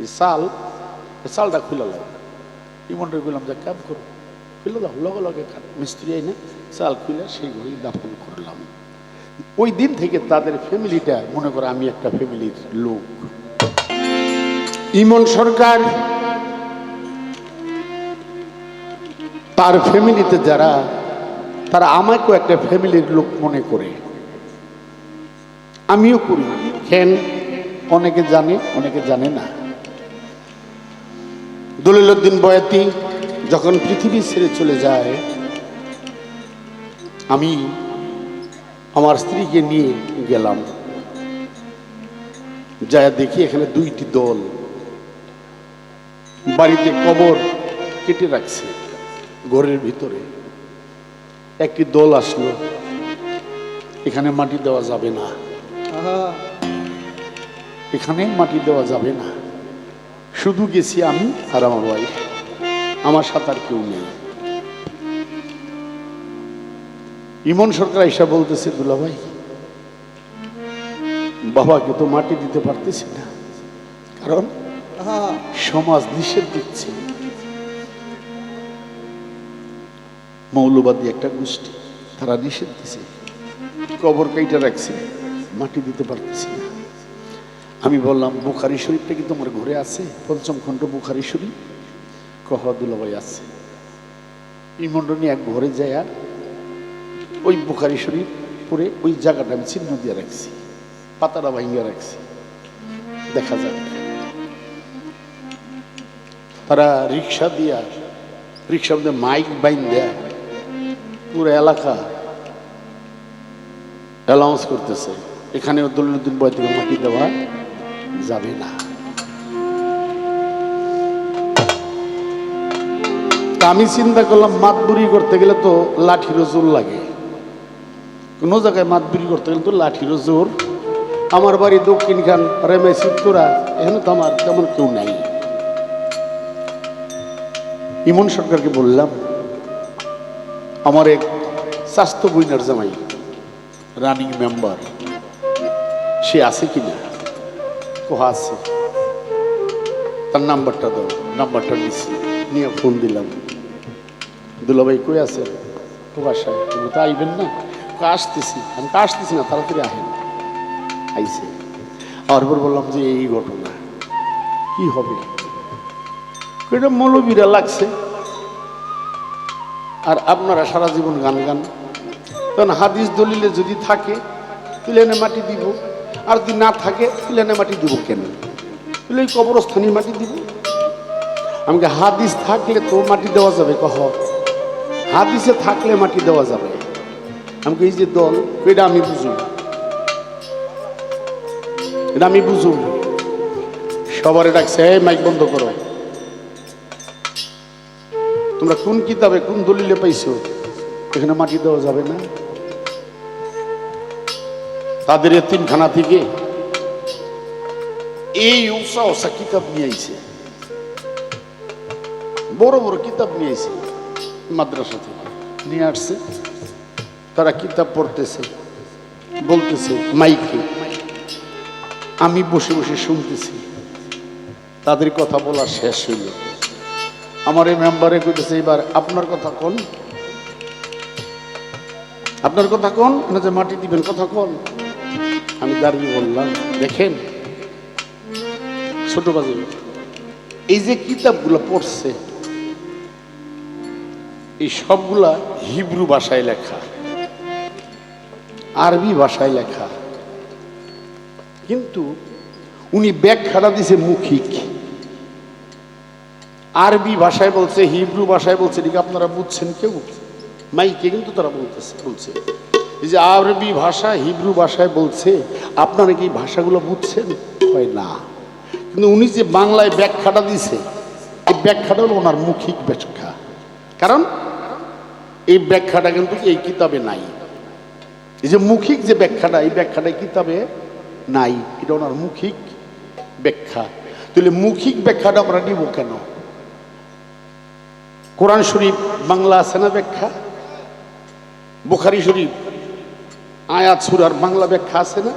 এই চাল এই চালটা খুলে লাগ। ইমনটা বললাম যে কাম করো। খুলে দাও, লগে লগে মিস্ত্রি আইনে চাল খুলে সেই ঘরে দাফন করলাম। ওই দিন থেকে তাদের ফ্যামিলিটা, মনে করো আমি একটা ফ্যামিলির লোক। ইমন সরকার তার ফ্যামিলিতে যারা, তারা আমাকেও একটা ফ্যামিলির লোক মনে করে। আমিও করি। কেন? অনেকে জানে অনেকে জানে না। দলিলুদ্দিন বয়াতি যখন পৃথিবী ছেড়ে চলে যায় আমি আমার স্ত্রীকে নিয়ে গেলাম। যা দেখি এখানে দুইটি দল বাড়িতে কবর কেটে রাখছে ঘরের ভিতরে। একটি দল আসলো এখানে মাটি দেওয়া যাবে না। এখানে মাটি দেওয়া যাবে না। শুধু গেছি আমি আর আমার ওয়াইফ আমার সাথে আর কেউ নেই। ইমন সরকার এসে বলতেছে দুলাভাই বাবাকে তো মাটি দিতে পারতেছি না। কারণ সমাজ নিষেধ দিচ্ছে। মৌলবাদী একটা গোষ্ঠী, তারা নিষেধ দিছে। কবর কাইটা রাখছে, মাটি দিতে পারতেছি না। আমি বললাম, বুখারি শরীফটা কি তোমার ঘরে আছে? পঞ্চম খণ্ড বুখারি শরীফ। কহ, দুলাভাই, আছে। ইমন্ডনী এক ঘরে যায় ওই বুখারি শরীফ পরে ওই জায়গাটা আমি চিহ্ন দিয়ে রাখছি পাতাটা ভাঙিয়ে রাখছি। দেখা যাক। তারা রিক্সা দিয়া, রিক্সার মধ্যে মাইক বাইন দেয়া পুরো এলাকা অ্যালাউন্স করতেছে। এখানে দলিলুদ্দিন বয় থেকে মাটি দেওয়া। যাবে না। আমি চিন্তা করলাম মাতবুরি করতে গেলে তো লাঠিরও জোর লাগে। কোনো জায়গায় মাতবুরি করতে গেলে তো লাঠিরও জোর। আমার বাড়ি দক্ষিণ খান রেমে সিদ্ধরা এখানে তো আমার তেমন কেউ নাই। ইমন সরকারকে বললাম, আমার এক স্বাস্থ্য বইনার জামাই রানিং মেম্বার সে আছে কি আছে। তার নাম্বারটা দাও, নাম্বারটা নিচ্ছি নিয়ে ফোন দিলাম। দুলাভাই কই আছে? বাসায় তুমি তো আইবেন না? আসতেছি। আমি তো আসতেছি না, তাড়াতাড়ি আহেন আইছে। আর পর বললাম যে, এই ঘটনা, কি হবে? এটা মৌলবীরা লাগছে। আর আপনারা সারা জীবন গান গান? তখন হাদিস দলিলে যদি থাকে প্লেনে মাটি দিব। আর যদি না থাকে প্লেনে মাটি দিব কেন? বলে এই কবরস্থানে মাটি দিব? আমাকে হাদিস থাকলে তো মাটি দেওয়া যাবে, কহ। হাদিসে থাকলে মাটি দেওয়া যাবে। আমাকে এই যে দল, এটা আমি বুঝুন। এটা আমি বুঝুন। সবারে ডাকছে মাইক বন্ধ করো। তোমরা কোন কিতাবে কোন দলিলে পাইছো? এখানে মাটি দেওয়া যাবে না? তাদের তিনখানা থেকে এই উষা উষা কিতাব নিয়ে আইছে। বড় বড় কিতাব নিয়ে আইছে মাদ্রাসা থেকে। নিয়ে আসছে। তারা কিতাব পড়তেছে, বলতেছে, মাইকে, আমি বসে বসে শুনতেছি। তাদের কথা বলা শেষ হইল। আমার এই মেম্বারে কইতেছে, এবার আপনার কথা কোন? আপনার কথা কোন? যে মাটি দিবেন, কথা কোন? আমি দাঁড়িয়ে বললাম? দেখেন, ছোট বাজে এই যে কিতাবগুলো পড়ছে, এই সবগুলা হিব্রু ভাষায় লেখা, আরবি ভাষায় লেখা। কিন্তু উনি ব্যাখ্যাটা দিছে মৌখিক। আরবি ভাষায় বলছে, হিব্রু ভাষায় বলছে আপনারা বুঝছেন? কেউ মাইকে কিন্তু তারা বলতেছে, বলছে। যে আরবি ভাষা, হিব্রু ভাষায় বলছে, আপনারা কি ভাষাগুলো বুঝছেন? হয় না। কিন্তু উনি যে বাংলায় ব্যাখ্যাটা দিছে, এই ব্যাখ্যাটা হলো ওনার মৌখিক ব্যাখ্যা। কারণ এই ব্যাখ্যাটা কিন্তু এই কিতাবে নাই। এই যে মৌখিক যে ব্যাখ্যাটা, এই ব্যাখ্যাটা কিতাবে নাই। এটা ওনার মৌখিক ব্যাখ্যা। তাহলে মৌখিক ব্যাখ্যাটা আমরা নিব কেন? কোরআন শরীফ বাংলা আছে না ব্যাখ্যা? বুখারি শরীফ আয়াত সুরার বাংলা ব্যাখ্যা আছে না?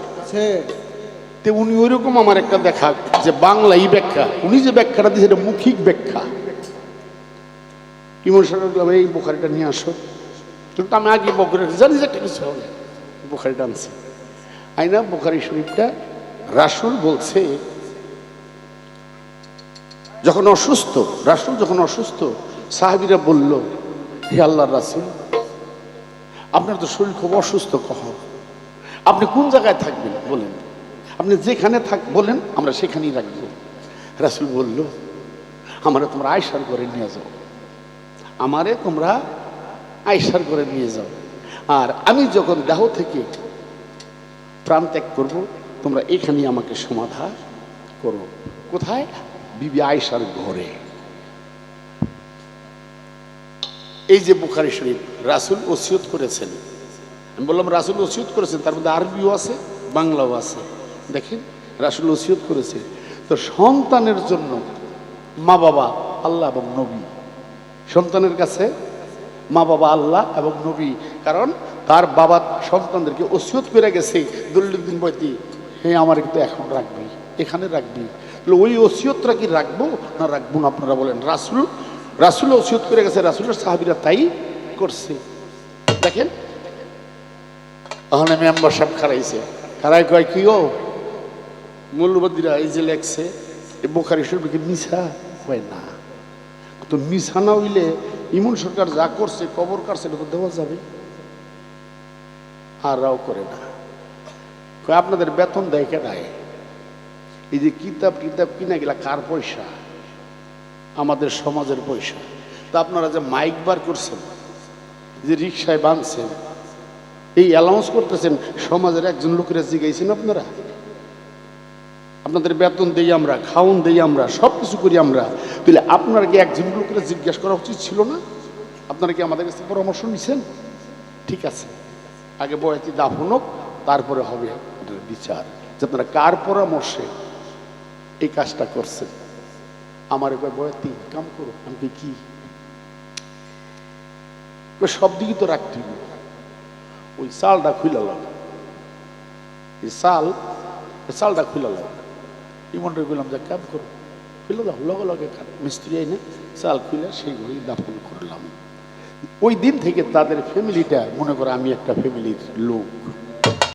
তে উনি ওইরকম আমার একটা দেখা যে বাংলাই ব্যাখ্যা উনি যে ব্যাখ্যাটা দিয়েছে এটা মৌখিক ব্যাখ্যা। ইমন সরকার এই বোখারিটা নিয়ে আসো। কিন্তু আমি আগে বকরে জানি যে একটা কিছু হবে। বোখারিটা আনছি। আইনা বোখারি শরীফটা রাসুল বলছে যখন অসুস্থ রাসুল যখন অসুস্থ সাহাবিরা বলল হে আল্লাহর রাসুল আপনার তো শরীর খুব অসুস্থ কহ আপনি কোন জায়গায় থাকবেন বলেন? আপনি যেখানে থাক, বলেন, আমরা সেখানেই রাখব। রাসুল বলল, আমারে তোমরা আয়সার করে নিয়ে যাও। আমারে তোমরা আয়সার করে নিয়ে যাও। আর আমি যখন দেহ থেকে প্রাণ ত্যাগ করব, তোমরা এখানেই আমাকে সমাধা করো। কোথায়? বিবি আয়সার ঘরে। এই যে বুখারি শরীফ, রাসুল ওসিয়ত করেছেন। আমি বললাম, রাসুল ওসিয়ত করেছেন? তার মধ্যে আরবিও আছে, বাংলাও আছে। দেখেন, রাসুল ওসিয়ত করেছে। তো সন্তানের জন্য মা বাবা আল্লাহ এবং নবী। সন্তানের কাছে মা বাবা আল্লাহ এবং নবী। কারণ তার বাবা সন্তানদেরকে ওসিয়ত করে গেছে, দলিলুদ্দিন বৈতি। হে, আমার কিন্তু এখন রাখবি, এখানে রাখবি। ওই ওসিয়তটা কি রাখব না রাখব না আপনারা বলেন? রাসুল রাসুল ওসিয়ত করে গেছে, রাসুলের সাহাবিরা তাই করছে। দেখেন। ওখানে মেম্বার সাহেব খারাইছে খারাই কয় কি ও মৌলবাদীরা এই যে লেখছে এ শরীফকে মিশা হয় না। তো মিশা না হইলে ইমন সরকার যা করছে, কবর কাটছে, এটা তো দেওয়া যাবে। আর রাও করে না। আপনাদের বেতন দেয় কেনায় এই যে কিতাব কিতাব কিনা গেলা কার পয়সা? আমাদের সমাজের পয়সা। তা আপনারা যে মাইক বার করছেন, যে রিক্সায় বাঁধছেন, এই অ্যালাউন্স করতেছেন, সমাজের একজন লোকেরা জিগাইছেন আপনারা? আপনাদের বেতন দেই আমরা খাওন দেই আমরা সব কিছু করি আমরা। তাহলে আপনারা কি একজন লোকেরা জিজ্ঞাসা করা উচিত ছিল না? আপনারা কি আমাদের কাছে পরামর্শ নিছেন? ঠিক আছে। আগে বয়াতি দাফন হোক, তারপরে হবে বিচার। যে আপনারা কার পরামর্শে এই কাজটা করছেন? আমার একবার বয়াতি কাম করো, আমি কি? সব দিকে তো রাখতে। ওই চালটা খুলে লাগ। এই চাল চালটা খুলে লাগ। ইমনটা বললাম যে কাম করো। খুলে দাও, লগে লগে মিস্ত্রি আইনে, চাল খুলে সেইগুলোই দাফন করলাম। ওই দিন থেকে তাদের ফ্যামিলিটা মনে করো আমি একটা ফ্যামিলির লোক।